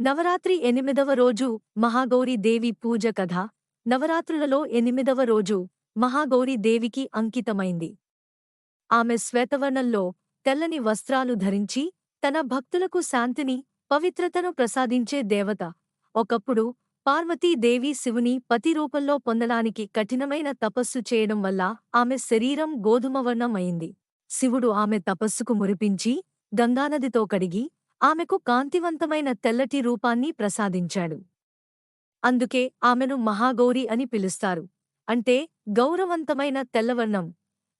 నవరాత్రి ఎనిమిదవ రోజు మహాగౌరి దేవి పూజ కథ. నవరాత్రులలో ఎనిమిదవ రోజు మహాగౌరి దేవికి అంకితమైంది. ఆమె శ్వేతవర్ణంలో తెల్లని వస్త్రాలు ధరించి తన భక్తులకు శాంతిని పవిత్రతను ప్రసాదించే దేవత. ఒకప్పుడు పార్వతీదేవి శివుని పతి రూపంలో పొందడానికి కఠినమైన తపస్సు చేయడం వల్ల ఆమె శరీరం గోధుమవర్ణమైంది శివుడు ఆమె తపస్సుకు మురిపించి గంగానదితో కడిగి ఆమెకు కాంతివంతమైన తెల్లటి రూపాన్ని ప్రసాదించాడు. అందుకే ఆమెను మహాగౌరి అని పిలుస్తారు. అంటే గౌరవంతమైన తెల్లవర్ణం.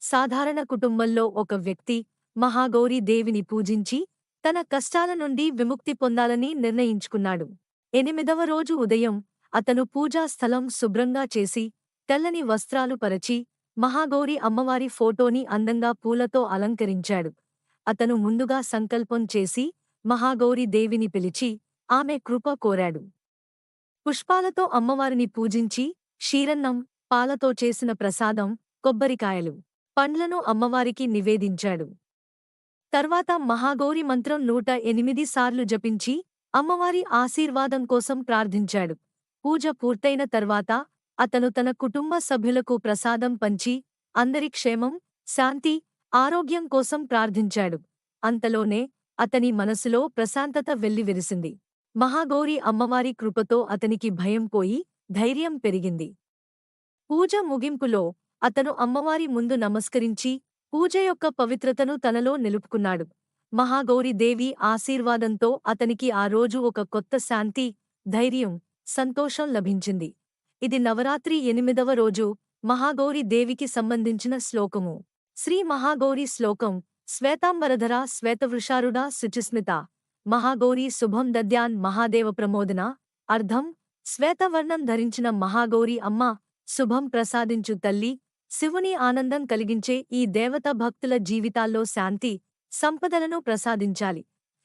సాధారణ కుటుంబంలో ఒక వ్యక్తి మహాగౌరి దేవిని పూజించి తన కష్టాల నుండి విముక్తి పొందాలని నిర్ణయించుకున్నాడు. ఎనిమిదవ రోజు ఉదయం అతను పూజా స్థలం శుభ్రంగా చేసి తెల్లని వస్త్రాలు పరచి మహాగౌరి అమ్మవారి ఫోటోని అందంగా పూలతో అలంకరించాడు. అతను ముందుగా సంకల్పం చేసి మహాగౌరి దేవిని పిలిచి ఆమె కృప కోరాడు. పుష్పాలతో అమ్మవారిని పూజించి క్షీరన్నం పాలతో చేసిన ప్రసాదం కొబ్బరికాయలు పండ్లను అమ్మవారికి నివేదించాడు. తర్వాత మహాగౌరి మంత్రం నూట ఎనిమిది సార్లు జపించి అమ్మవారి ఆశీర్వాదం కోసం ప్రార్థించాడు. పూజ పూర్తయిన తర్వాత అతను తన కుటుంబ సభ్యులకు ప్రసాదం పంచి అందరి క్షేమం శాంతి ఆరోగ్యం కోసం ప్రార్థించాడు. అంతలోనే అతని మనసులో ప్రశాంతత వెల్లివిరిసింది మహాగౌరి అమ్మవారి కృపతో అతనికి భయం పోయి ధైర్యం పెరిగింది. పూజ ముగింపులో అతను అమ్మవారి ముందు నమస్కరించి పూజ యొక్క పవిత్రతను తనలో నిలుపుకున్నాడు. మహాగౌరి దేవి ఆశీర్వాదంతో అతనికి ఆ రోజు ఒక కొత్త శాంతి ధైర్యం సంతోషం లభించింది. ఇది నవరాత్రి ఎనిమిదవ రోజు మహాగౌరి దేవికి సంబంధించిన శ్లోకము. శ్రీ మహాగౌరి శ్లోకం శ్వేతాంబరధర శ్వేతవృషారుడ శుచిస్మిత మహాగౌరీ శుభం దద్యాన్ మహాదేవ ప్రమోదన అర్థం శ్వేతవర్ణం ధరించిన మహాగౌరి అమ్మ శుభం ప్రసాదించు తల్లి శివుని ఆనందం కలిగించే ఈ దేవత భక్తుల జీవితాల్లో శాంతి సంపదలను ప్రసాదించాలి.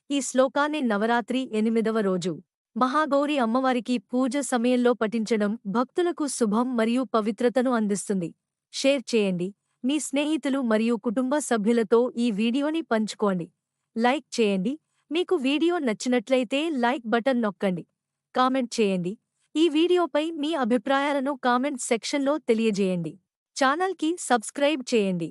ఈ శ్లోకాన్ని నవరాత్రి ఎనిమిదవ రోజు. మహాగౌరి అమ్మవారికి పూజ సమయంలో పఠించడం భక్తులకు శుభం మరియు పవిత్రతను అందిస్తుంది. షేర్ చేయండి. మీ స్నేహితులు మరియు కుటుంబ సభ్యులతో ఈ వీడియోని పంచుకోండి. లైక్ చేయండి. మీకు వీడియో నచ్చినట్లయితే లైక్ బటన్ నొక్కండి. కామెంట్ చేయండి. ఈ వీడియోపై మీ అభిప్రాయాలను కామెంట్ సెక్షన్లో తెలియజేయండి. ఛానల్కి సబ్స్క్రైబ్ చేయండి.